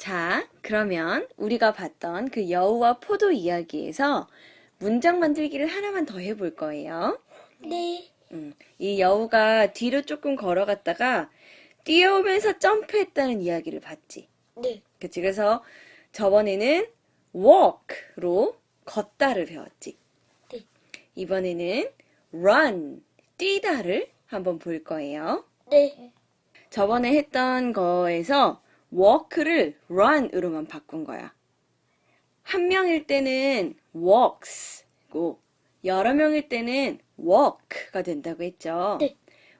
자, 그러면 우리가 봤던 그 여우와 포도 이야기에서 문장 만들기를 하나만 더 해볼 거예요. 네. 음, 이 여우가 뒤로 조금 걸어갔다가 뛰어오면서 점프했다는 이야기를 봤지. 네. 그치? 그래서 저번에는 walk로 걷다를 배웠지. 네. 이번에는 run, 뛰다를 한번 볼 거예요. 네. 저번에 했던 거에서 walk를 run으로만 바꾼 거야. 한 명일 때는 walks고 여러 명일 때는 walk가 된다고 했죠. 네.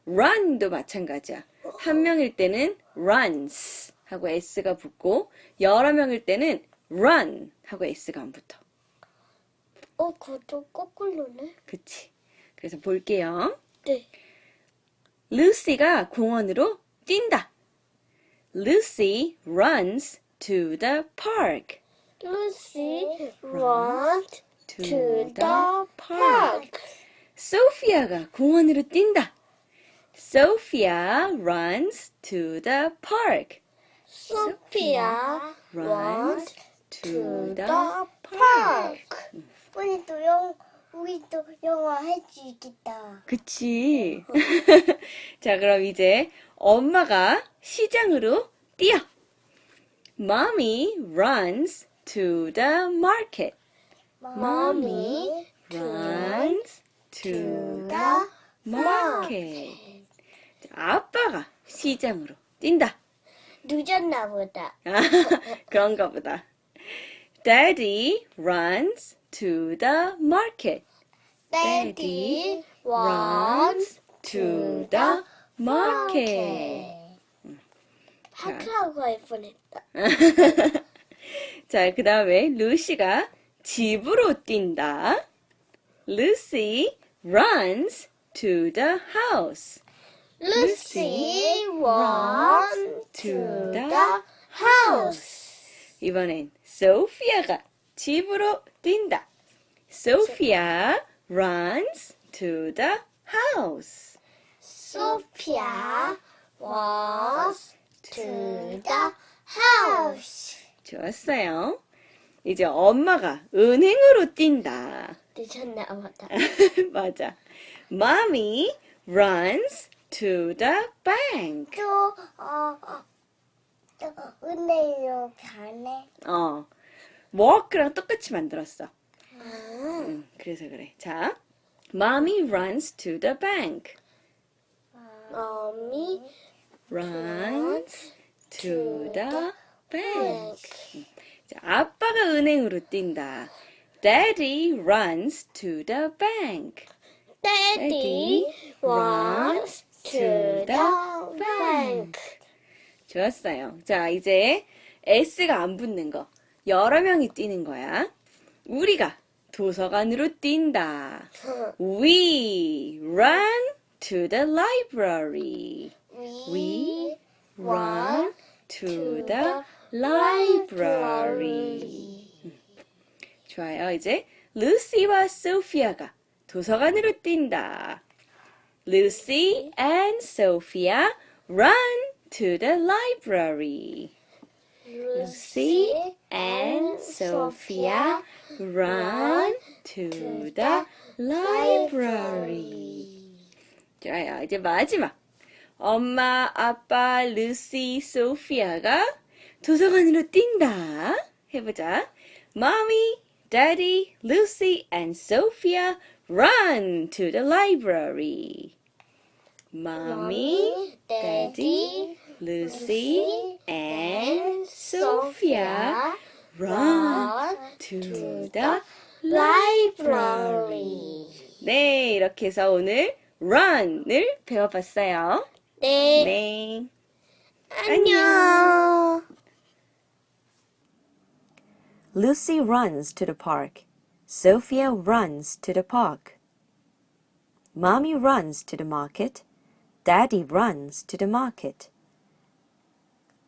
run도 마찬가지야. 한 명일 때는 runs 하고 s가 붙고 여러 명일 때는 run 하고 s가 안 붙어. 어, 그것도 거꾸로네. 그치? 그래서 볼게요. 네. 루시가 공원으로 뛴다. Lucy runs to the park. Lucy runs To, to the park. 소피아가 공원으로 뛴다. Sophia runs to the park. Sophia runs to to the the park. 우리도 영, 우리도 영어 할수 있겠다. 그치. 자, 그럼 이제 엄마가 시장으로 뛰어. Mommy runs to the market. Mommy runs to the the market. 자, 아빠가 시장으로 뛴다. 늦었나 보다. 아, 그런가 보다. Daddy runs to the market. Daddy runs to the market. 파크라고 할 뻔했다. 자, 그 다음에 루시가 집으로 뛴다. Lucy runs to the house. Lucy runs to the house. 이번엔 소피아가 집으로 뛴다. Sophia runs to the house. Sophia runs to the house. 좋았어요. 이제 엄마가 은행으로 뛴다. 늦었나 보다. 맞아. Mommy runs to the bank. 또, 어, 어, 또 은행으로 가네. 어. Walk랑 똑같이 만들었어. 아, 응, 그래서 그래. 자. Mommy runs to the bank. mommy runs to the bank. bank. 자, 아빠가 은행으로 뛴다. Daddy runs to the bank. Daddy runs to the bank. 좋았어요. 자, 이제 S가 안 붙는 거. 여러 명이 뛰는 거야. 우리가 도서관으로 뛴다. We run to the library. We run to the library. 좋아요. 이제 루시와 소피아가 도서관으로 뛴다. Lucy and Sophia run to the library. Lucy and Sophia run to the library. 좋아요. 이제 마지막. 엄마, 아빠, 루시, 소피아가 도서관으로 뛴다. 해보자. Mommy, Daddy, Lucy, and Sophia run to the library. Mommy, Daddy, Lucy, and Sophia run to the library. 네, 이렇게 해서 오늘 run을 배워봤어요. 네. 네. 안녕. Lucy runs to the park. Sophia runs to the park. Mommy runs to the market. Daddy runs to the market.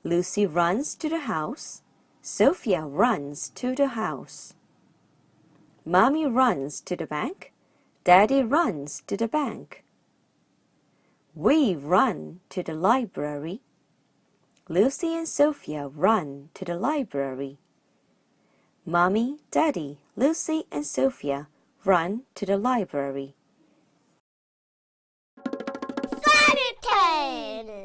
Lucy runs to the house. Sophia runs to the house. Mommy runs to the bank. Daddy runs to the bank. We run to the library. Lucy and Sophia run to the library. Mommy, Daddy, Lucy, and Sophia run to the library. Fairy.